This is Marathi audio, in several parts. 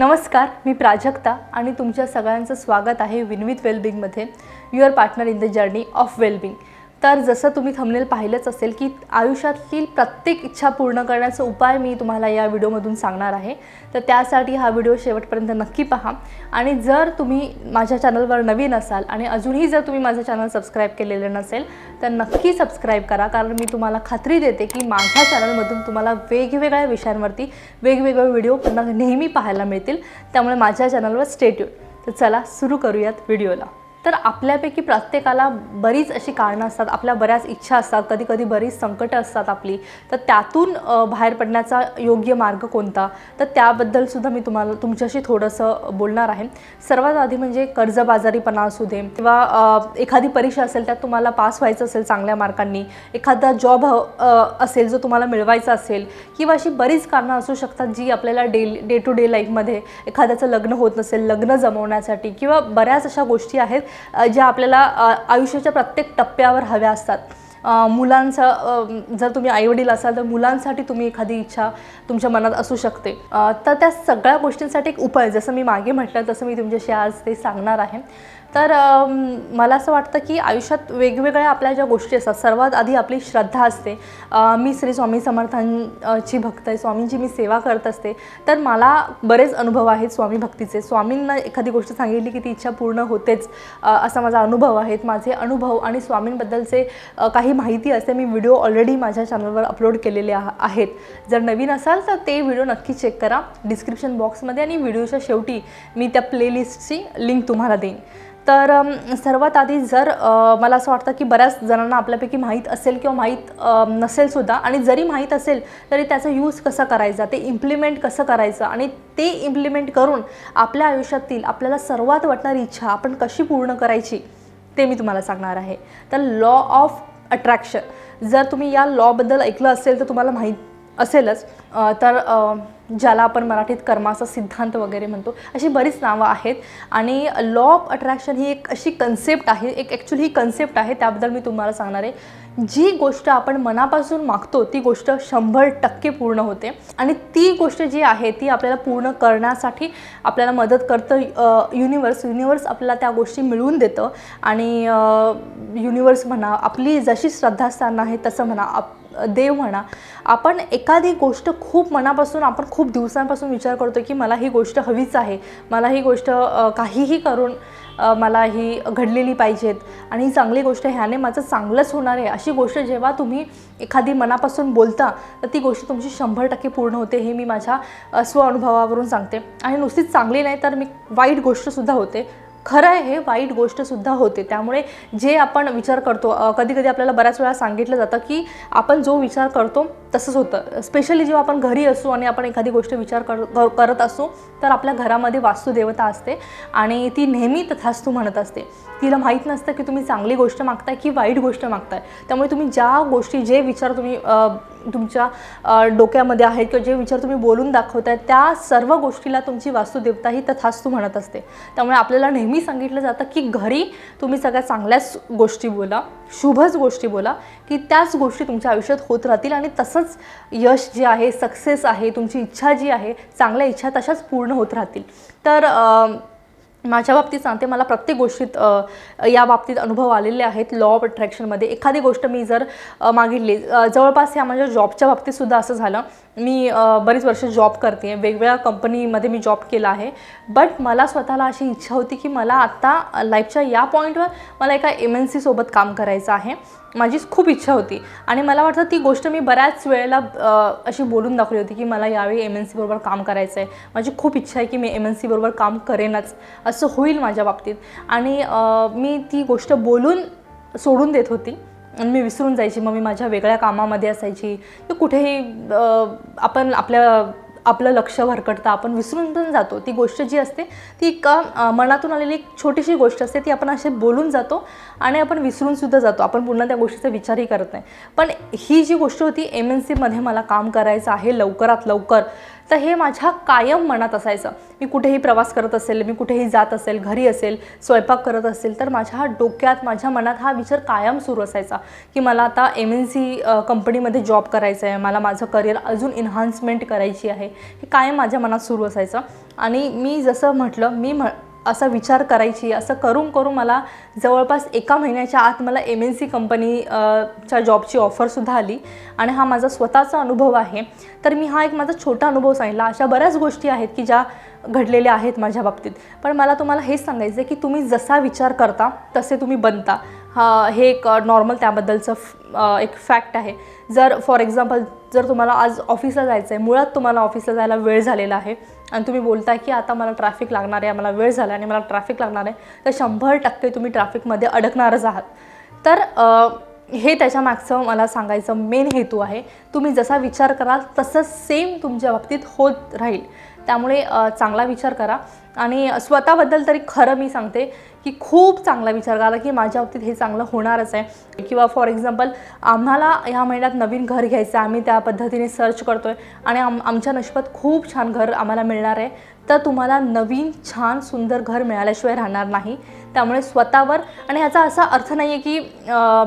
नमस्कार मी प्राजक्ता आणि तुमच्या सगळ्यांचं स्वागत आहे win with वेलबिंगमध्ये your partner in the journey of wellbeing तर जसं तुम्ही थंबनेल पाहिलंच असेल की आयुष्यातील प्रत्येक इच्छा पूर्ण करण्याचा उपाय मी तुम्हाला या व्हिडिओमधून सांगणार आहे. तर त्यासाठी हा व्हिडिओ शेवटपर्यंत नक्की पहा. आणि जर तुम्ही माझ्या चॅनलवर नवीन असाल आणि अजूनही जर तुम्ही माझं चॅनल सबस्क्राईब केलेलं नसेल तर नक्की सबस्क्राईब करा. कारण मी तुम्हाला खात्री देते की माझ्या चॅनलमधून तुम्हाला वेगवेगळ्या विषयांवरती वेगवेगळे व्हिडिओ पुन्हा नेहमी पाहायला मिळतील. त्यामुळे माझ्या चॅनलवर स्टेट्यूड तर चला सुरू करूयात व्हिडिओला. तर आपल्यापैकी प्रत्येकाला बरीच अशी कारणं असतात आपल्या बऱ्याच इच्छा असतात कधी कधी बरीच संकटं असतात आपली. तर त्यातून बाहेर पडण्याचा योग्य मार्ग कोणता? तर त्याबद्दलसुद्धा मी तुम्हाला तुमच्याशी थोडंसं बोलणार आहे. सर्वात आधी म्हणजे कर्जबाजारीपणा असू दे किंवा एखादी परीक्षा असेल त्यात तुम्हाला पास व्हायचं असेल चांगल्या मार्कांनी एखादा जॉब असेल जो तुम्हाला मिळवायचा असेल किंवा अशी बरीच कारणं असू शकतात जी आपल्याला डे डे टू डे लाईफमध्ये एखाद्याचं लग्न होत नसेल लग्न जमवण्यासाठी किंवा बऱ्याच अशा गोष्टी आहेत ज्या आपल्याला आयुष्याच्या प्रत्येक टप्प्यावर हव्या असतात. मुलांचा जर तुम्ही आईवडील असाल तर मुलांसाठी तुम्ही एखादी इच्छा तुमच्या मनात असू शकते. तर त्या सगळ्या गोष्टींसाठी एक उपाय जसं मी मागे म्हटलं तसं मी तुमच्याशी आज ते सांगणार आहे. तर मला असं वाटतं की आयुष्यात वेगवेगळ्या आपल्या ज्या गोष्टी असतात सर्वात आधी आपली श्रद्धा असते. मी श्री स्वामी समर्थांची भक्त आहे स्वामींची मी सेवा करत असते. तर मला बरेच अनुभव आहेत स्वामी भक्तीचे. स्वामींना एखादी गोष्ट सांगितली की ती इच्छा पूर्ण होतेच असा माझा अनुभव आहेत. माझे अनुभव आणि स्वामींबद्दलचे काही माहिती असते मी व्हिडिओ ऑलरेडी माझ्या चॅनलवर अपलोड केलेले आहेत. जर नवीन असाल तर ते व्हिडिओ नक्की चेक करा. डिस्क्रिप्शन बॉक्समध्ये आणि व्हिडिओच्या शेवटी मी त्या प्लेलिस्टची लिंक तुम्हाला देईन. तर सर्वात आधी जर मला असं वाटतं की बऱ्याच जणांना आपल्यापैकी माहीत असेल किंवा माहीत नसेलसुद्धा आणि जरी माहीत असेल तरी त्याचा यूज कसा करायचा ते इम्प्लिमेंट कसं करायचं आणि ते इम्प्लिमेंट करून आपल्या आयुष्यातील आपल्याला सर्वात वाटणारी इच्छा आपण कशी पूर्ण करायची ते मी तुम्हाला सांगणार आहे. तर लॉ ऑफ अट्रॅक्शन जर तुम्ही या लॉबद्दल ऐकलं असेल तर तुम्हाला माहीत असेलच. तर ज्याला आपण मराठीत कर्माचा सिद्धांत वगैरे म्हणतो अशी बरीच नावं आहेत. आणि लॉ ऑफ अट्रॅक्शन ही एक अशी कन्सेप्ट आहे एक ॲक्च्युली ही कन्सेप्ट आहे त्याबद्दल मी तुम्हाला सांगणार आहे. जी गोष्ट आपण मनापासून मागतो ती गोष्ट शंभर टक्के पूर्ण होते. आणि ती गोष्ट जी आहे ती आपल्याला पूर्ण करण्यासाठी आपल्याला मदत करतं युनिवर्स युनिवर्स आपल्याला त्या गोष्टी मिळवून देतं. आणि युनिवर्स म्हणा आपली जशी श्रद्धास्थान आहे तसं म्हणा आप देव म्हणा आपण एखादी गोष्ट खूप मनापासून आपण खूप दिवसांपासून विचार करतो की मला ही गोष्ट हवीच आहे मला ही गोष्ट काहीही करून मला ही घडलेली पाहिजेत आणि ही चांगली गोष्ट ह्याने माझं चांगलंच होणार आहे. अशी गोष्ट जेव्हा तुम्ही एखादी मनापासून बोलता तर ती गोष्ट तुमची शंभर टक्के पूर्ण होते हे मी माझ्या स्वअनुभवावरून सांगते. आणि नुसतीच चांगली नाही तर मी वाईट गोष्टसुद्धा होते. खरं आहे हे वाईट गोष्टसुद्धा होते. त्यामुळे जे आपण विचार करतो कधी कधी आपल्याला बऱ्याच वेळा सांगितलं जातं की आपण जो विचार करतो तसंच होतं. स्पेशली जेव्हा आपण घरी असू आणि आपण एखादी गोष्ट विचार कर करत असू तर आपल्या घरामध्ये वास्तुदेवता असते आणि ती नेहमी तथास्तू म्हणत असते. तिला माहीत नसतं की तुम्ही चांगली गोष्ट मागताय की वाईट गोष्ट मागताय. त्यामुळे तुम्ही ज्या गोष्टी जे विचार तुम्ही तुमच्या डोक्यामध्ये आहेत किंवा जे विचार तुम्ही बोलून दाखवताय त्या सर्व गोष्टीला तुमची वास्तुदेवता ही तथास्तू म्हणत असते. त्यामुळे आपल्याला नेहमी सांगितलं जातं की घरी तुम्ही सगळ्या चांगल्याच गोष्टी बोला शुभच गोष्टी बोला की त्याच गोष्टी तुमच्या आयुष्यात होत राहतील आणि तसं तसंच यश जे आहे सक्सेस आहे तुमची इच्छा जी आहे चांगल्या इच्छा तशाच पूर्ण होत राहतील. तर माझ्या बाबतीत सांगते मला प्रत्येक गोष्टीत या बाबतीत अनुभव आलेले आहेत. लॉ ऑफ अट्रॅक्शनमध्ये एखादी गोष्ट मी जर मागितली जवळपास ह्या माझ्या जॉबच्या बाबतीत सुद्धा असं झालं. मी बरीच वर्ष जॉब करते आहे. वेगवेगळ्या कंपनीमध्ये मी जॉब केला आहे. बट मला स्वतःला अशी इच्छा होती की मला आत्ता लाईफच्या या पॉईंटवर मला एका एम एन सीसोबत काम करायचं आहे. माझी खूप इच्छा होती. आणि मला वाटतं ती गोष्ट मी बऱ्याच वेळेला अशी बोलून दाखवली होती की मला यावेळी एम एन सीबरोबर काम करायचं आहे माझी खूप इच्छा आहे की मी एम एन सी बरोबर काम करेनच. असं होईल माझ्या बाबतीत. आणि मी ती गोष्ट बोलून सोडून देत होती. आणि मी विसरून जायची मग मी माझ्या वेगळ्या कामामध्ये असायची. तर कुठेही आपण आपल्या आपलं लक्ष भरकटतं आपण विसरून पण जातो. ती गोष्ट जी असते ती एका मनातून आलेली एक छोटीशी गोष्ट असते ती आपण असे बोलून जातो आणि आपण विसरून सुद्धा जातो. आपण पुन्हा त्या गोष्टीचा विचारही करत नाही. पण ही जी गोष्ट होती एम एन सीमध्ये मला काम करायचं आहे लवकरात लवकर तर हे माझ्या कायम मनात असायचं. मी कुठेही प्रवास करत असेल मी कुठेही जात असेल घरी असेल स्वयंपाक करत असेल तर माझ्या डोक्यात माझ्या मनात हा विचार कायम सुरू असायचा की मला आता एम एन सी कंपनीमध्ये जॉब करायचं आहे मला माझं करिअर अजून इन्हान्समेंट करायची आहे हे कायम माझ्या मनात सुरू असायचं. आणि मी जसं म्हटलं मी म्ह असा विचार करायची असं करून करून मला जवळपास एका महिन्याच्या आत मला एम एन सी कंपनी च्या जॉबची ऑफरसुद्धा आली आणि हा माझा स्वतःचा अनुभव आहे. तर मी हा एक माझा छोटा अनुभव सांगितला. अशा बऱ्याच गोष्टी आहेत की ज्या घडलेल्या आहेत माझ्या बाबतीत. पण मला तुम्हाला हेच सांगायचं आहे की तुम्ही जसा विचार करता तसे तुम्ही बनता. हा हे एक नॉर्मल त्याबद्दलचं एक फॅक्ट आहे. जर फॉर एक्झाम्पल जर तुम्हाला आज ऑफिसला जायचं आहे मुळात तुम्हाला ऑफिसला जायला वेळ झालेला आहे आणि तुम्ही बोलताय की आता मला ट्रॅफिक लागणार आहे मला वेळ झाला आणि मला ट्रॅफिक लागणार आहे तर शंभर टक्के तुम्ही ट्रॅफिकमध्ये अडकणारच आहात. तर हे त्याच्या मागचं मला सांगायचं मेन हेतू आहे. तुम्ही जसा विचार कराल तसं सेम तुमच्या बाबतीत होत राहील. त्यामुळे चांगला विचार करा. आणि स्वतःबद्दल तरी खरं मी सांगते की खूप चांगला विचार करा. की माझ्या बाबतीत हे चांगलं होणारच आहे. किंवा फॉर एक्झाम्पल आम्हाला ह्या महिन्यात नवीन घर घ्यायचं आहे. आम्ही त्या पद्धतीने सर्च करतो आहे आणि आम आमच्या नशिबात खूप छान घर आम्हाला मिळणार आहे. तर तुम्हाला नवीन छान सुंदर घर मिळाल्याशिवाय राहणार नाही. त्यामुळे स्वतःवर आणि ह्याचा असा अर्थ नाही आहे की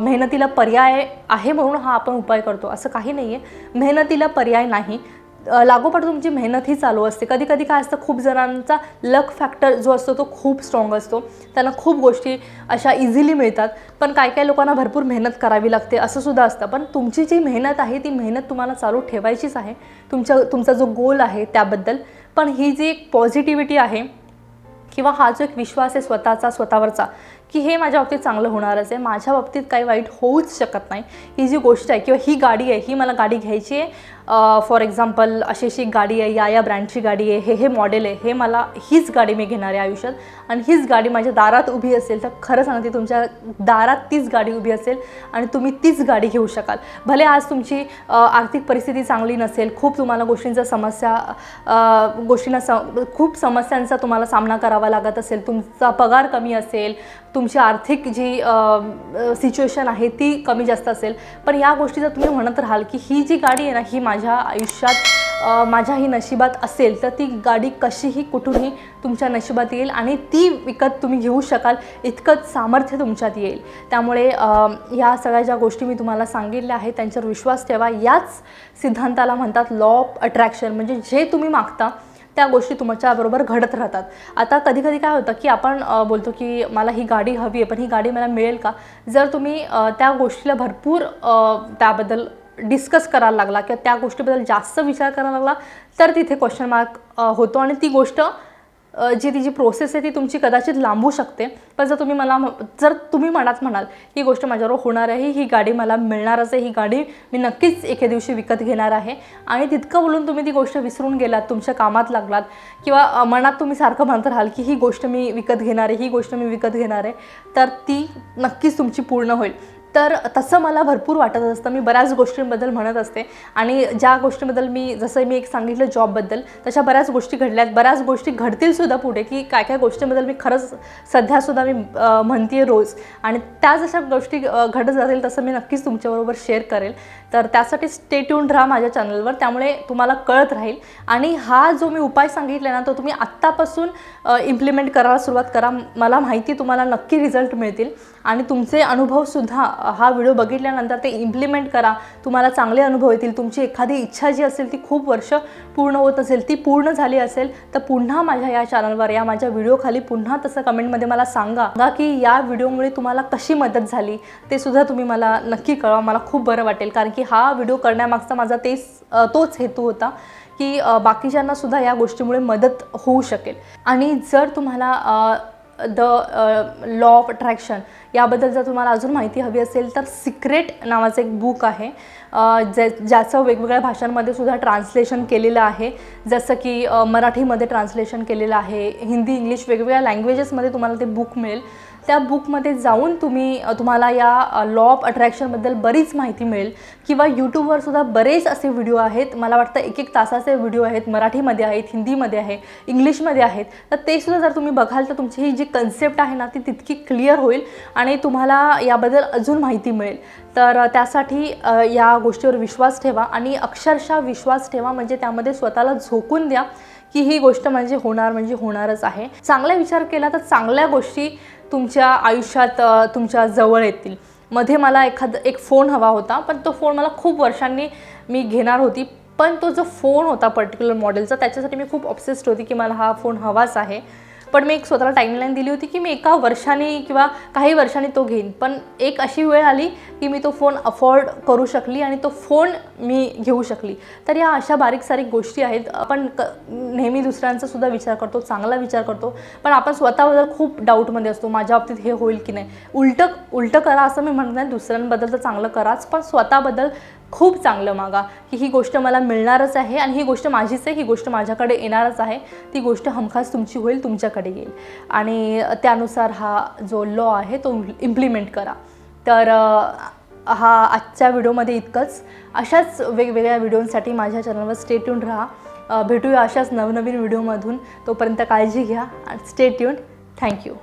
मेहनतीला पर्याय आहे म्हणून हा आपण उपाय करतो. असं काही नाही आहे मेहनतीला पर्याय नाही. लागोपाठ तुमची मेहनत ही चालू असते. कधी कधी काय असतं खूप जणांचा लक फॅक्टर जो असतो तो खूप स्ट्रॉंग असतो. त्यांना खूप गोष्टी अशा इझिली मिळतात. पण काय काय लोकांना भरपूर मेहनत करावी लागते असं सुद्धा असतं. पण तुमची जी मेहनत आहे ती मेहनत तुम्हाला चालू ठेवायचीच आहे. तुमच्या तुमचा जो गोल आहे त्याबद्दल. पण ही जी एक पॉझिटिव्हिटी आहे किंवा हा जो एक विश्वास आहे स्वतःचा स्वतःवरचा की हे माझ्या बाबतीत चांगलं होणारच आहे. माझ्या बाबतीत काही वाईट होऊच शकत नाही. ही जी गोष्ट आहे किंवा ही गाडी आहे ही मला गाडी घ्यायची आहे. फॉर एक्झाम्पल अशी अशी एक गाडी आहे या या ब्रँडची गाडी आहे हे हे मॉडेल आहे हे मला हीच गाडी मी घेणार आहे आयुष्यात. आणि हीच गाडी माझ्या दारात उभी असेल तर खरं सांगते तुमच्या दारात तीच गाडी उभी असेल आणि तुम्ही तीच गाडी घेऊ शकाल. भले आज तुमची आर्थिक परिस्थिती चांगली नसेल खूप तुम्हाला गोष्टींचा समस्या गोष्टींना स खूप समस्यांचा तुम्हाला सामना करावा लागत असेल तुमचा पगार कमी असेल तुम तुमची आर्थिक जी सिच्युएशन आहे ती कमी जास्त असेल. पण या गोष्टी जर तुम्ही म्हणत राहाल की ही जी गाडी आहे ना ही माझ्या आयुष्यात माझ्या ही नशिबात असेल तर ती गाडी कशीही कुठूनही तुमच्या नशिबात येईल आणि ती विकत तुम्ही घेऊ शकाल इतकंच सामर्थ्य तुमच्यात येईल. त्यामुळे या सगळ्या ज्या गोष्टी मी तुम्हाला सांगितल्या आहेत त्यांच्यावर विश्वास ठेवा. याच सिद्धांताला म्हणतात लॉ ऑफ अट्रॅक्शन म्हणजे जे तुम्ही मागता त्या गोष्टी तुमच्याबरोबर घडत राहतात. आता कधी कधी काय होतं की आपण बोलतो की मला ही गाडी हवी आहे पण ही गाडी मला मिळेल का? जर तुम्ही त्या गोष्टीला भरपूर त्याबद्दल डिस्कस करायला लागला किंवा त्या गोष्टीबद्दल जास्त विचार करायला लागला तर तिथे क्वेश्चन मार्क होतो. आणि ती गोष्ट जी तिची प्रोसेस आहे ती तुमची कदाचित लांबू शकते. पण जर तुम्ही मला म- जर तुम्ही मनात म्हणाल ही गोष्ट माझ्याबरोबर होणार आहे ही गाडी मला मिळणारच आहे ही गाडी मी नक्कीच एके दिवशी विकत घेणार आहे. आणि तितकं बोलून तुम्ही ती गोष्ट विसरून गेलात तुमच्या कामात लागलात किंवा मनात तुम्ही सारखं म्हणत राहाल की ही गोष्ट मी विकत घेणार आहे ही गोष्ट मी विकत घेणार आहे तर ती नक्कीच तुमची पूर्ण होईल. तर तसं मला भरपूर वाटत असतं. मी बऱ्याच गोष्टींबद्दल म्हणत असते. आणि ज्या गोष्टीबद्दल मी जसं मी एक सांगितलं जॉबबद्दल तशा बऱ्याच गोष्टी घडल्यात. बऱ्याच गोष्टी घडतीलसुद्धा पुढे की काय काय गोष्टींबद्दल मी खरंच सध्यासुद्धा मी म्हणते रोज. आणि त्या जशा गोष्टी घडत जातील तसं मी नक्कीच तुमच्याबरोबर शेअर करेल. तर त्यासाठी स्टे ट्यून राहा माझ्या चॅनलवर त्यामुळे तुम्हाला कळत राहील. आणि हा जो मी उपाय सांगितला ना तो तुम्ही आत्तापासून इम्प्लिमेंट करायला सुरुवात करा. मला माहिती तुम्हाला नक्की रिझल्ट मिळतील. आणि तुमचे अनुभवसुद्धा हा व्हिडिओ बघितल्यानंतर ते इम्प्लिमेंट करा. तुम्हाला चांगले अनुभव येतील. तुमची एखादी इच्छा जी असेल ती खूप वर्ष पूर्ण होत असेल ती पूर्ण झाली असेल तर पुन्हा माझ्या या चॅनलवर या माझ्या व्हिडिओखाली पुन्हा तसं कमेंटमध्ये मला सांगा. सांगा की या व्हिडिओमुळे तुम्हाला कशी मदत झाली ते सुद्धा तुम्ही मला नक्की कळवा. मला खूप बरं वाटेल. कारण की हा व्हिडिओ करण्यामागचा माझा तेच तोच हेतू होता की बाकीच्यांना सुद्धा या गोष्टीमुळे मदत होऊ शकेल. आणि जर तुम्हाला द लॉ ऑफ अट्रॅक्शन याबद्दल जर तुम्हाला अजून माहिती हवी असेल तर सिक्रेट नावाचं एक बुक आहे. ज्या जे ज्याचं वेगवेगळ्या भाषांमध्ये सुद्धा ट्रान्सलेशन केलेलं आहे. जसं की मराठीमध्ये ट्रान्सलेशन केलेलं आहे. हिंदी इंग्लिश वेगवेगळ्या लँग्वेजेसमध्ये तुम्हाला ते बुक मिळेल. त्या बुकमध्ये जाऊन तुम्ही तुम्हाला या लॉ ऑफ अट्रॅक्शनबद्दल बरीच माहिती मिळेल. किंवा यूट्यूबवर सुद्धा बरेच असे व्हिडिओ आहेत. मला वाटतं एक एक तासाचे व्हिडिओ आहेत. मराठीमध्ये आहेत हिंदीमध्ये आहे इंग्लिशमध्ये आहेत. तर ते सुद्धा जर तुम्ही बघाल तर तुमची ही जी कन्सेप्ट आहे ना ती तितकी क्लिअर होईल आणि तुम्हाला याबद्दल अजून माहिती मिळेल. तर त्यासाठी या गोष्टीवर विश्वास ठेवा आणि अक्षरशः विश्वास ठेवा. म्हणजे त्यामध्ये स्वतःला झोकून द्या. की ही गोष्ट म्हणजे होणार म्हणजे होणारच आहे. चांगला विचार केला तर चांगल्या गोष्टी तुमच्या आयुष्यात तुमच्या जवळ येतील. मध्ये मला एखाद एक फोन हवा होता पण तो फोन मला खूप वर्षांनी मी घेणार होती. पण तो जो फोन होता पर्टिक्युलर मॉडेलचा त्याच्यासाठी मी खूप ऑप्सेस्ड होती की मला हा फोन हवाच आहे. पण मी एक स्वतःला टाईमलाईन दिली होती की मी एका वर्षाने किंवा काही वर्षांनी तो घेईन. पण एक अशी वेळ आली की मी तो फोन अफोर्ड करू शकली आणि तो फोन मी घेऊ शकली. तर या अशा बारीक सारीक गोष्टी आहेत. आपण क नेहमी दुसऱ्यांचा सुद्धा विचार करतो चांगला विचार करतो. पण आपण स्वतःबद्दल खूप डाऊटमध्ये असतो माझ्या बाबतीत हे होईल की नाही. उलटं उलटं करा असं मी म्हणत नाही. दुसऱ्यांबद्दल तर चांगलं कराच. पण स्वतःबद्दल खूप चांगलं मागा की ही गोष्ट मला मिळणारच आहे आणि ही गोष्ट माझीच आहे ही गोष्ट माझ्याकडे येणारच आहे ती गोष्ट हमखास तुमची होईल तुमच्याकडे येईल. आणि त्यानुसार हा जो लॉ आहे तो इम्प्लिमेंट करा. तर हा आजच्या व्हिडिओमध्ये इतकंच. अशाच वेगवेगळ्या व्हिडिओंसाठी माझ्या चॅनलवर स्टे ट्यून राहा. भेटूया अशाच नवनवीन व्हिडिओमधून. तोपर्यंत काळजी घ्या. Stay tune thank you